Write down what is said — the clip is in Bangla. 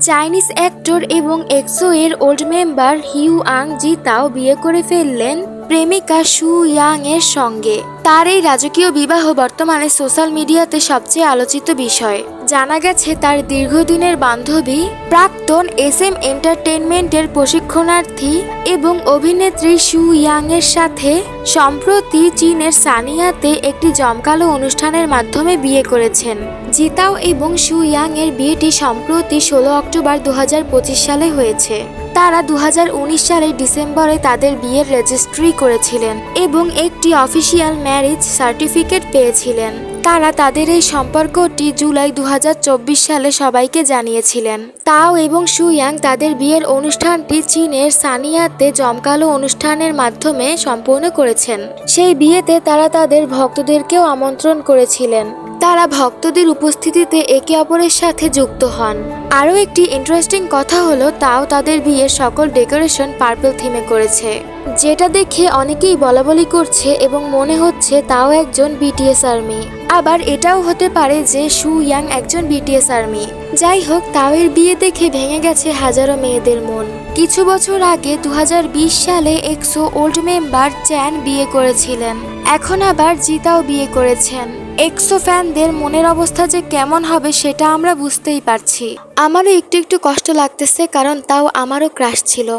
চাইনিজ অ্যাক্টর এবং এক্সো এর old member Huang Zi Tao বিয়ে করে ফেললেন। প্রেমিকা সু ইয়াং এর সঙ্গে। তার এই রাজকীয় বিবাহ বর্তমানে সোশ্যাল মিডিয়াতে সবচেয়ে আলোচিত বিষয়। জানা গেছে, তার দীর্ঘদিনের বান্ধবী প্রাক্তন এস এম এন্টারটেনমেন্টের প্রশিক্ষণার্থী এবং অভিনেত্রী সু ইয়াং এর সাথে সম্প্রতি চীনের সানিয়াতে একটি জমকালো অনুষ্ঠানের মাধ্যমে বিয়ে করেছেন। জিতাও এবং সু ইয়াং এর বিয়েটি সম্প্রতি ষোলো অক্টোবর দু হাজার পঁচিশ সালে হয়েছে। তারা দু হাজার উনিশ সালের ডিসেম্বরে তাদের বিয়ের রেজিস্ট্রি করেছিলেন এবং একটি অফিসিয়াল ম্যারেজ সার্টিফিকেট পেয়েছিলেন। তারা তাদের এই সম্পর্কটি জুলাই দু হাজার চব্বিশ সালে সবাইকে জানিয়েছিলেন। তাও এবং সুয়াং তাদের বিয়ের অনুষ্ঠানটি চীনের সানিয়াতে জমকালো অনুষ্ঠানের মাধ্যমে সম্পূর্ণ করেছেন। সেই বিয়েতে তারা তাদের ভক্তদেরকেও আমন্ত্রণ করেছিলেন। তারা ভক্তদের উপস্থিতিতে একে অপরের সাথে যুক্ত হন। আরও একটি ইন্টারেস্টিং কথা হলো, তাও তাদের বিয়ের সকল ডেকোরেশন পার্পল থিমে করেছে। যেটা দেখে অনেকেই বলাবলি করছে এবং মনে হচ্ছে তাও একজন বিটিএস আর্মি আবার এটাও হতে পারে যে সু ইয়াং একজন বিটিএস আর্মি। যাই হোক, তাওয়ের বিয়ে দেখে ভেঙে গেছে হাজারো মেয়েদের মন। কিছু বছর আগে দু হাজার বিশ সালে এক্সো ওল্ড মেম্বার চ্যান বিয়ে করেছিলেন। এখন আবার জিতাও বিয়ে করেছেন। এক্সো ফ্যানদের মনের অবস্থা যে কেমন হবে সেটা আমরা বুঝতেই পারছি। আমারও একটু একটু কষ্ট লাগতেছে কারণ তাও আমারও ক্রাশ ছিল।